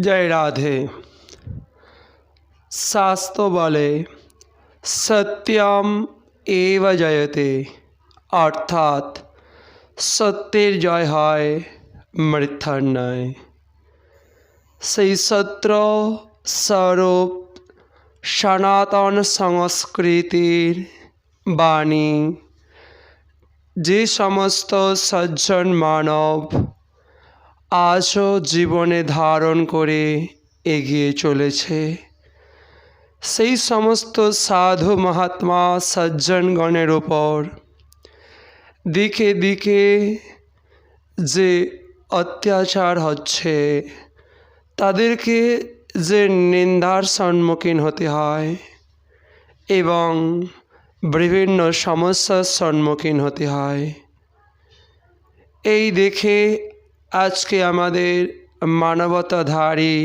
জয় রাধে। শাস্ত্র বলে, সত্যম এব জয়তে, অর্থাৎ সত্যের জয় হয় মিথ্যার নয় সেই সত্য স্বরূপ সনাতন সংস্কৃতির বাণী। যে সমস্ত সজ্জন মানব আজও জীবনে ধারণ করে এগিয়ে চলেছে। সেই সমস্ত সাধু মহাত্মা সজ্জনগণের ওপর দিকে দিকে যে অত্যাচার হচ্ছে, তাদেরকে যে নিন্দার সম্মুখীন হতে হয় এবং বিভিন্ন সমস্যার সম্মুখীন হতে হয়। এই দেখে আজকে আমাদের মানবতাধারী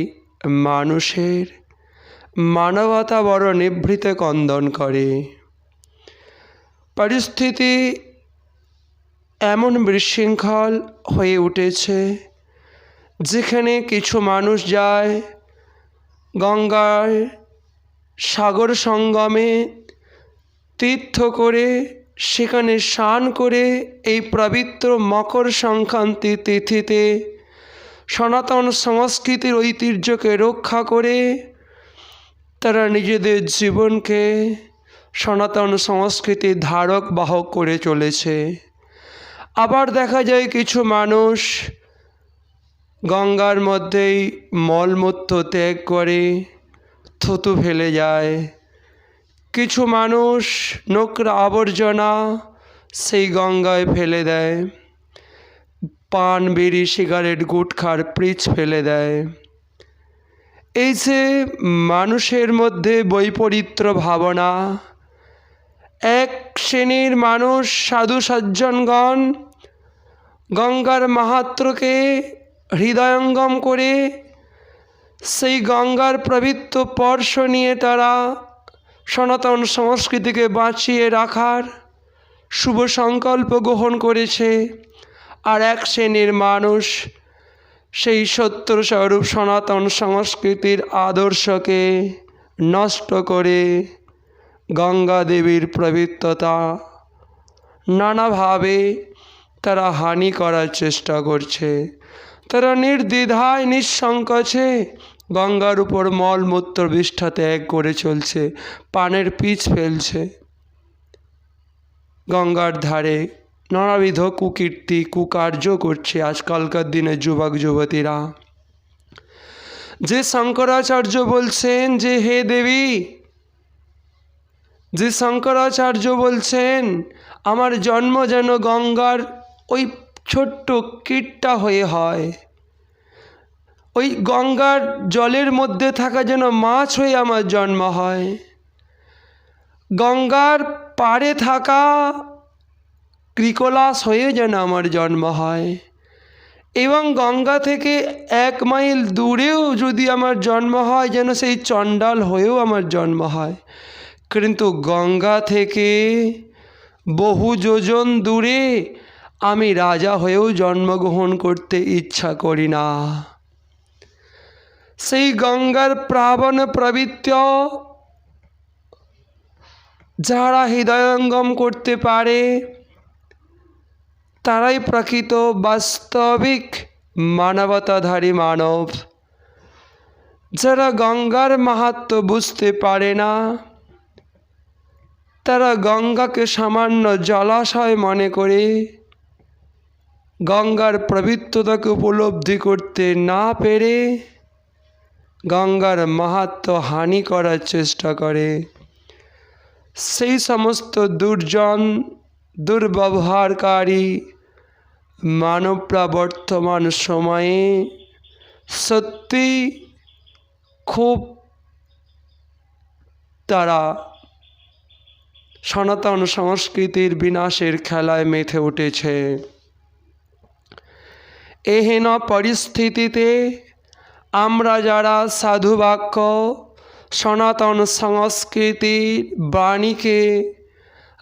মানুষের মানবতা বড় নিভৃত কন্দন করে। পরিস্থিতি এমন বিশৃঙ্খল হয়ে উঠেছে, যেখানে কিছু মানুষ যায় গঙ্গায় সাগর সঙ্গমে তীর্থ করে সেখানে স্নান করে এই পবিত্র মকর সংক্রান্তি তিথিতে সনাতন সংস্কৃতির ঐতিহ্যকে রক্ষা করে তারা নিজেদের জীবনকে সনাতন সংস্কৃতির ধারক বাহক করে চলেছে। আবার দেখা যায় কিছু মানুষ গঙ্গার মধ্যেই মলমূত্র ত্যাগ করে থুতু ফেলে যায়। কিছু মানুষ নোংরা আবর্জনা সেই গঙ্গায় ফেলে দেয়। পান, বিড়ি, সিগারেট, গুটখার, পিচ ফেলে দেয়। এই যে মানুষের মধ্যে বৈপরীত্য ভাবনা, এক শ্রেণির মানুষ সাধু সজ্জনগণ গঙ্গার মাহাত্রকে হৃদয়ঙ্গম করে সেই গঙ্গার প্রবৃত্ত স্পর্শ নিয়ে তারা সনাতন সংস্কৃতিকে বাঁচিয়ে রাখার শুভ সংকল্প গ্রহণ করেছে। আর এক শ্রেণির মানুষ সেই সত্য স্বরূপ সনাতন সংস্কৃতির আদর্শকে নষ্ট করে গঙ্গা দেবীর পবিত্রতা নানাভাবে তারা হানি করার চেষ্টা করছে। তারা নির্দ্বিধায়, নিঃসংকোচে গঙ্গার উপর মলমূত্র বিষ্ঠা ত্যাগ করে চলছে, পানের পিচ ফেলছে। গঙ্গার ধারে নানাবিধ কুকীর্তি, কুকার্য করছে আজকালকার দিনে যুবক যুবতীরা। যে শঙ্করাচার্য বলছেন যে, হে দেবী, যে শঙ্করাচার্য বলছেন, আমার জন্ম যেন গঙ্গার ওই ছোট্ট কীটটা হয়ে হয়। ওই গঙ্গার জলের মধ্যে থাকা যেন মাছ হয়ে আমার জন্ম হয়। গঙ্গার পাড়ে থাকা ক্রিকলাস হয়ে যেন আমার জন্ম হয়। এবং গঙ্গা থেকে এক মাইল দূরেও যদি আমার জন্ম হয়, যেন সেই চণ্ডাল হয়েও আমার জন্ম হয়। কিন্তু গঙ্গা থেকে বহু যোজন দূরে আমি রাজা হয়েও জন্মগ্রহণ করতে ইচ্ছা করি না। সেই গঙ্গার প্রাবণ প্রবৃত্ত, যারা হৃদয়ঙ্গম করতে পারে, তারাই প্রকৃত বাস্তবিক মানবতাধারী মানব, যারা গঙ্গার মাহাত্ম বুঝতে পারে না। তারা গঙ্গাকে সামান্য জলাশয় মনে করে, গঙ্গার পবিত্রতাকে উপলব্ধি করতে না পেরে গঙ্গার মাহাত্ম হানি করার চেষ্টা করে। সেই সমস্ত দুর্জন, দুর্ব্যবহারকারী মানবরা বর্তমান সময়ে সত্যি খুব তারা সনাতন সংস্কৃতির বিনাশের খেলায় মেতে উঠেছে। এহেন পরিস্থিতিতে আমরা যারা সাধুবাক্য, সনাতন সংস্কৃতির বাণীকে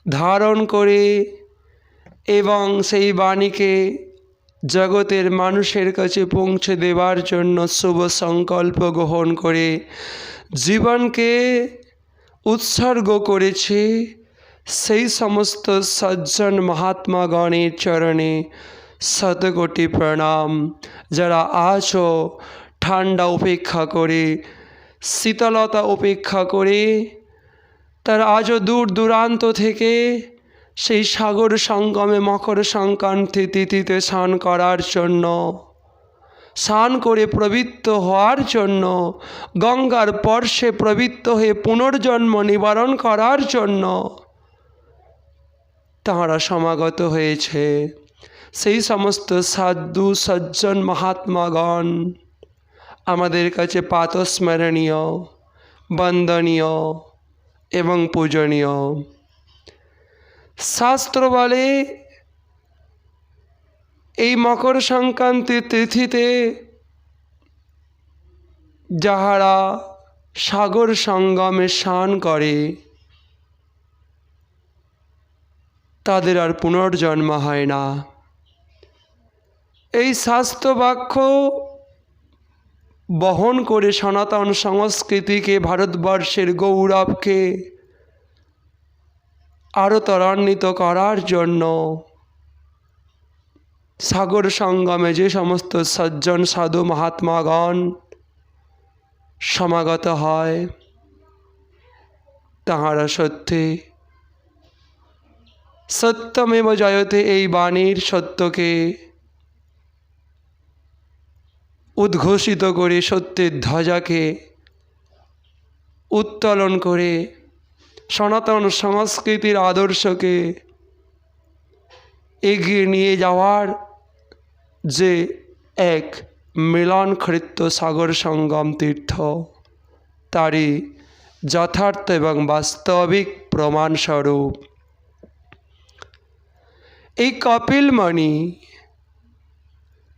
ধারণ করে এবং সেই বাণীকে জগতের মানুষের কাছে পৌঁছে দেওয়ার জন্য শুভ সংকল্প গ্রহণ করে জীবনকে উৎসর্গ করেছে, সেই সমস্ত সজ্জন মহাত্মাগণের চরণে শতকোটি প্রণাম। যারা আজও ঠান্ডা উপেক্ষা করে, শীতলতা উপেক্ষা করে, তার আজও দূর দূরান্ত থেকে সেই সাগর সঙ্গমে মকর সংক্রান্তি তিথিতে স্নান করার জন্য, স্নান করে প্রবৃত্ত হওয়ার জন্য, গঙ্গার পর্শে প্রবৃত্ত হয়ে পুনর্জন্ম নিবারণ করার জন্য তাঁরা সমাগত হয়েছে। সেই সমস্ত সাধু সজ্জন মহাত্মাগণ আমাদের কাছে পাতস্মরণীয় বন্দনীয় এবং পূজনীয়। শাস্ত্র বলে এই মকর সংক্রান্তির তিথিতে যাহারা সাগর সঙ্গমে স্নান করে, তাদের আর পুনর্জন্ম হয় না। এই শাস্ত্র বাক্য বহন করে সনাতন সংস্কৃতিকে, ভারতবর্ষের গৌরবকে আরও ত্বরান্বিত করার জন্য সাগর সঙ্গমে যে সমস্ত সজ্জন, সাধু, মহাত্মাগণ সমাগত হয়, তাহারা সত্যি সত্যমেব জয়তে এই বাণীর সত্যকে উদ্ঘোষিত করে সত্যের ধ্বজাকে উত্তোলন করে সনাতন সংস্কৃতির আদর্শকে এগিয়ে নিয়ে যাওয়ার যে এক মিলন মিলনক্ষৃত্য সাগর সঙ্গম তীর্থ, তারই যথার্থ এবং বাস্তবিক প্রমাণস্বরূপ। এই কপিলমণি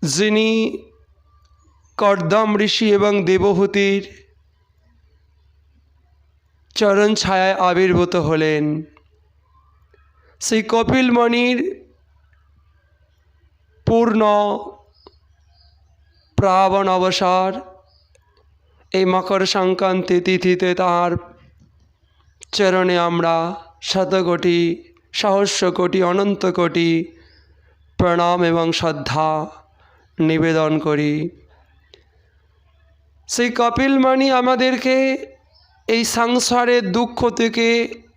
যিনি কর্দম ঋষি এবং দেবহূতির চরণ ছায়ায় আবির্ভূত হলেন। সেই কপিলমণির পূর্ণ প্রাবণ অবসর, এই মকর সংক্রান্তি তিথিতে তাঁর চরণে আমরা শতকোটি সহস্র কোটি অনন্ত কোটি প্রণাম এবং শ্রদ্ধা নিবেদন করি। সেই কপিলমণি আমাদেরকে এই সংসারের দুঃখ থেকে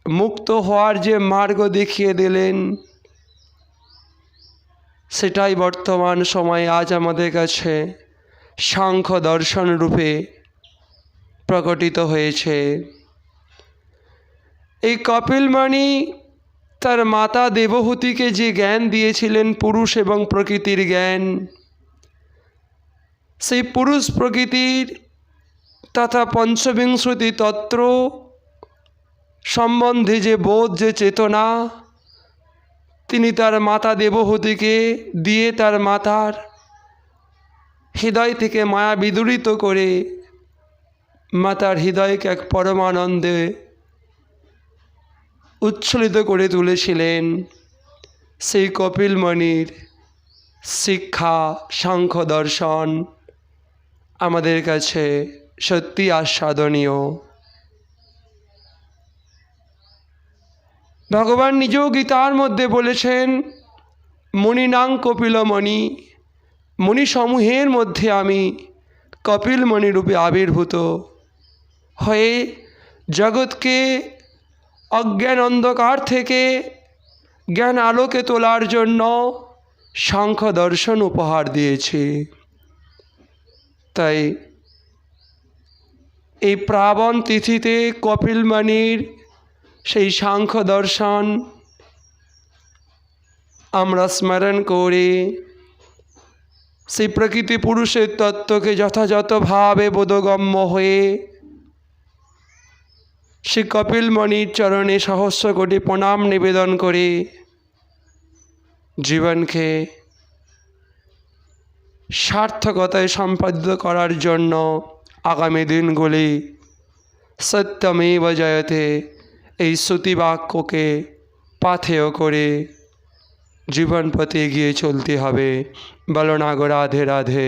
মুক্ত হওয়ার যে মার্গ দেখিয়ে দিলেন, সেটাই বর্তমান সময়ে আজ আমাদের কাছে সাংখ্য দর্শন রূপে প্রকটিত হয়েছে। এই কপিলমণি তার মাতা দেবহূতিকে যে জ্ঞান দিয়েছিলেন পুরুষ এবং প্রকৃতির জ্ঞান সেই পুরুষ প্রকৃতির তথা পঞ্চবিংশতি তত্ত্ব সম্বন্ধে যে বোধ, যে চেতনা, তিনি তার মাতা দেবহূতিকে দিয়ে তার মাতার হৃদয় থেকে মায়া বিদূরিত করে মাতার হৃদয়কে এক পরমানন্দে উচ্ছ্বলিত করে তুলেছিলেন সেই কপিলমণির শিক্ষা, সাংখ্য দর্শন। আমাদের কাছে সত্যি আস্বাদনীয়। ভগবান নিজেও গীতার মধ্যে বলেছেন মণিনাং কপিলমণি মণিসমূহের মধ্যে আমি কপিলমণি রূপে আবির্ভূত। হয়ে জগৎকে অজ্ঞান অন্ধকার থেকে জ্ঞান আলোকে তোলার জন্য সাংখ্য দর্শন উপহার দিয়েছি। তাই এই প্রাবণ তিথিতে কপিলমণির সেই সাংখ্য দর্শন আমরা স্মরণ করে। সেই প্রকৃতি পুরুষের তত্ত্বকে যথাযথভাবে বোধগম্য হয়ে শ্রী কপিলমণির চরণে সহস্র কোটি প্রণাম নিবেদন করে জীবনকে সার্থকতায় সম্পাদিত করার জন্য আগামী দিনগুলি সত্যমেব জয়তে এই শ্রুতিবাক্যকে পাথেয় করে জীবনপথে এগিয়ে চলতে হবে। বলো না গো রাধে রাধে।